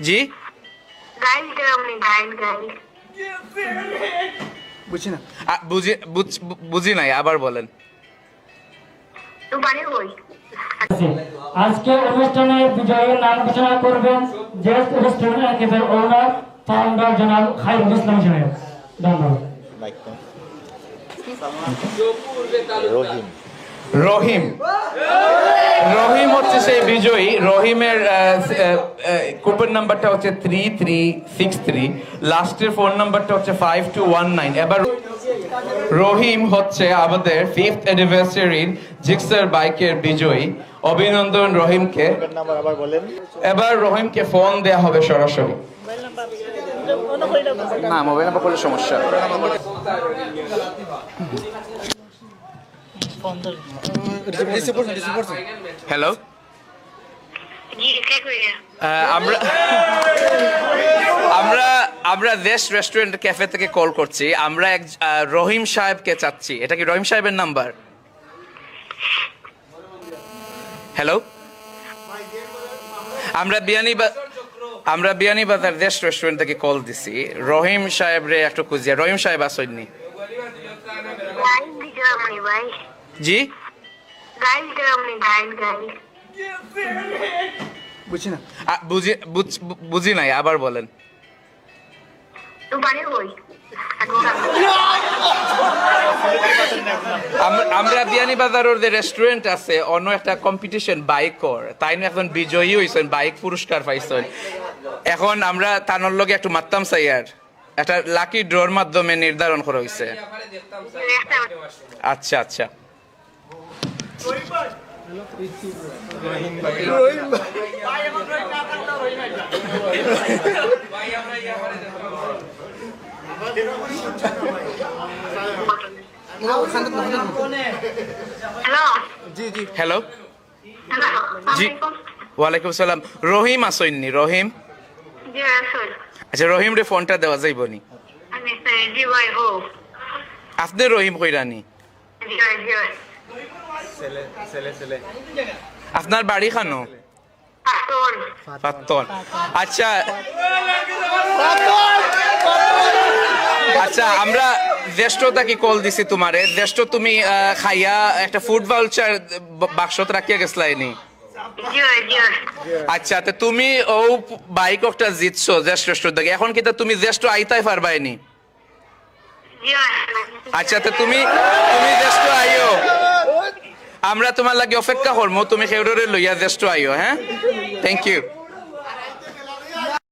জি। না। বুঝি বুঝি নাই আবার বলেন। আজকে অনুষ্ঠানে বিজয়ের নাম ঘোষণা করবেন যে রেস্টুরেন্ট একেবারে ওনার ফাউন্ডার জনাব খাইরুল ইসলাম সাহেব। ধন্যবাদ। রহিম। রহিম। রহিম হচ্ছে সেই বিজয়ী। রহিমের কুপন নাম্বারটা হচ্ছে থ্রি থ্রি সিক্স থ্রি লাস্টের ফোন নাম্বারটা হচ্ছে ফাইভ টু ওয়ান নাইন এবার রহিম হচ্ছে আমাদের ফিফথ অ্যানিভার্সারির জিক্সার বাইকের বিজয়ী। অভিনন্দন রহিমকে। এর নাম্বার আবার বলেন। এবার রহিমকে ফোন দেয়া হবে সরাসরি। না মোবাইল নাম্বার করলে সমস্যা। হ্যালো আমরা আমরা আমরা দেশ রেস্টুরেন্ট ক্যাফে থেকে কল করছি। আমরা এক রহিম সাহেবকে চাচ্ছি। এটা কি রহিম সাহেবের নাম্বার হ্যালো আমরা বিয়ানি আমরা বিয়ানি বাজার দেশ রেস্টুরেন্ট থেকে কল দিছি। রহিম সাহেব রে একটু খুঁজিয়া রহিম সাহেব আসেননি। ভাই। জি? বুঝছি না বুঝি বুঝ- বুঝি নাই আবার বলেন। আমরা বিয়ানি বাজারের যে রেস্টুরেন্ট আছে অন্য একটা কম্পিটিশন বাইকর তাই না এখন বিজয়ী হয়েছেন বাইক পুরস্কার পাইছেন। এখন আমরা তানোর লগে একটু মারতাম আর একটা লাকি ড্রর মাধ্যমে নির্ধারণ করা হয়েছে আচ্ছা আচ্ছা। জি জি। হ্যালো। জি। ওয়ালাইকুম সালাম। রহিম আসইননি রহিম? আচ্ছা রহিম রে ফোনটা দেওয়া যাইবনি আমি জি আপনি রহিম কইরানি আপনার বাড়ি খানো? আচ্ছা। আচ্ছা আমরা জ্যেষ্ঠতা কি কল দিছি তোমারে? জ্যেষ্ঠ তুমি খাইয়া একটা ফুড ভাউচার বাক্সত রাখিয়া গেছলাইনি আচ্ছা তে তুমি ও বাইক একটা জিতছো জ্যেষ্ঠ থেকে এখন কি তা তুমি জ্যেষ্ঠ আইতাই পারবাইনি জি আচ্ছা তে তুমি তুমি জ্যেষ্ঠ আইও। আমরা তোমার লাগে অপেক্ষা করব তুমি সেউরে লইয়া জ্যেষ্ঠ আইও হ্যাঁ? Thank you